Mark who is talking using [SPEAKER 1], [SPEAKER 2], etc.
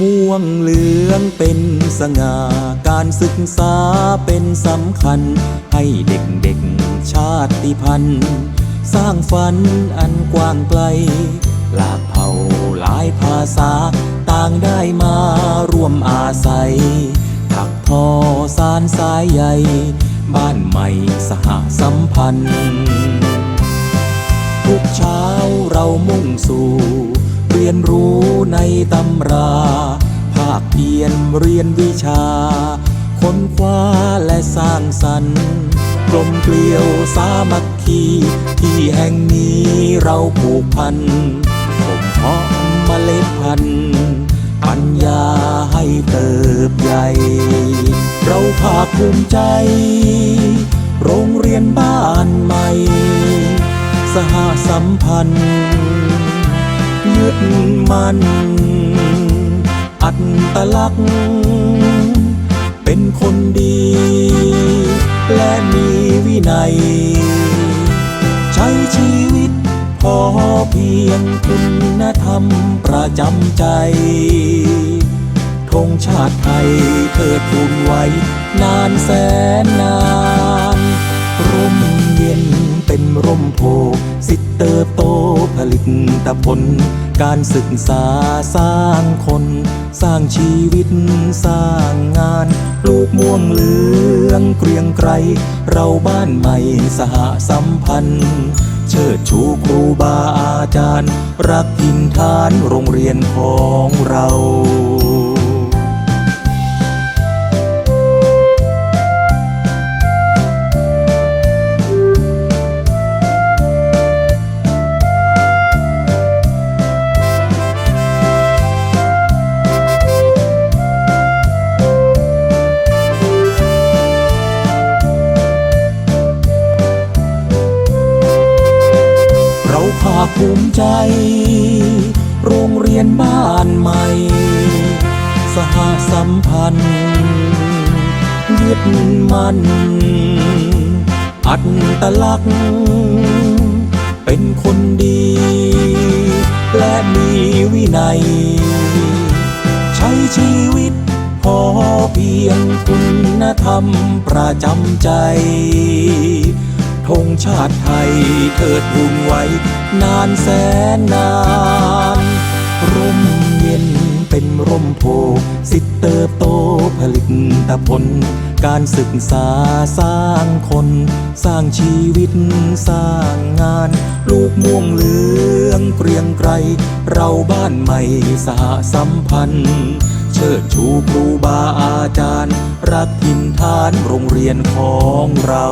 [SPEAKER 1] ม่วงเหลืองเป็นสง่า การศึกษาเป็นสำคัญ ให้เด็กๆชาติพันธุ์ สร้างฝันอันกว้างไกล หลากเผ่าหลายภาษา ต่างได้มาร่วมอาศัย ถักทอสารสายใยบ้านใหม่สหสัมพันธ์ ทุกเช้าเรามุ่งสู่ เรียนรู้ ในตำรา ภาคเพียนเรียนวิชา ค้นคว้าและสร้างสรรค์กลมเกลียวสามัคคี ที่แห่งนี้เราผูกพันผมเพาะเมล็ดพันธุ์ปัญญาให้เติบใหญ่ เราภาคภูมิใจ โรงเรียนบ้านใหม่ สหสัมพันธ์ ยึดมันอัตลักษณ์เป็นคนดี และมีวินัย ใช้ชีวิตพอเพียงคุณธรรมประจำใจธงชาติไทยเทิดทูนไว้ นานแสนนาน เติบโตผลิตผล การศึกษาสร้างคน สร้างชีวิตสร้างงานลูกม่วงเหลืองเกรียงไกรเราบ้านใหม่สหสัมพันธ์ เชิดชูครูบาอาจารย์ รักทินฐานโรงเรียนของเรา ภูมิใจ โรงเรียนบ้านใหม่ สหสัมพันธ์ยึดมันอัตลักษณ์เป็นคนดี และมีวินัย ใช้ชีวิตพอเพียงคุณธรรมประจำใจ ธงชาติไทยเทิดทูนไว้ นานแสนนาน ร่มเย็นเป็นร่มโพสิทธิเติบโตผลิตผล การศึกษาสร้างคน สร้างชีวิตสร้างงาน ลูกม่วงเหลืองเกรียงไกร เราบ้านใหม่สหสัมพันธ์เชิดชูครูบาอาจารย์ รักทินฐานโรงเรียนของเรา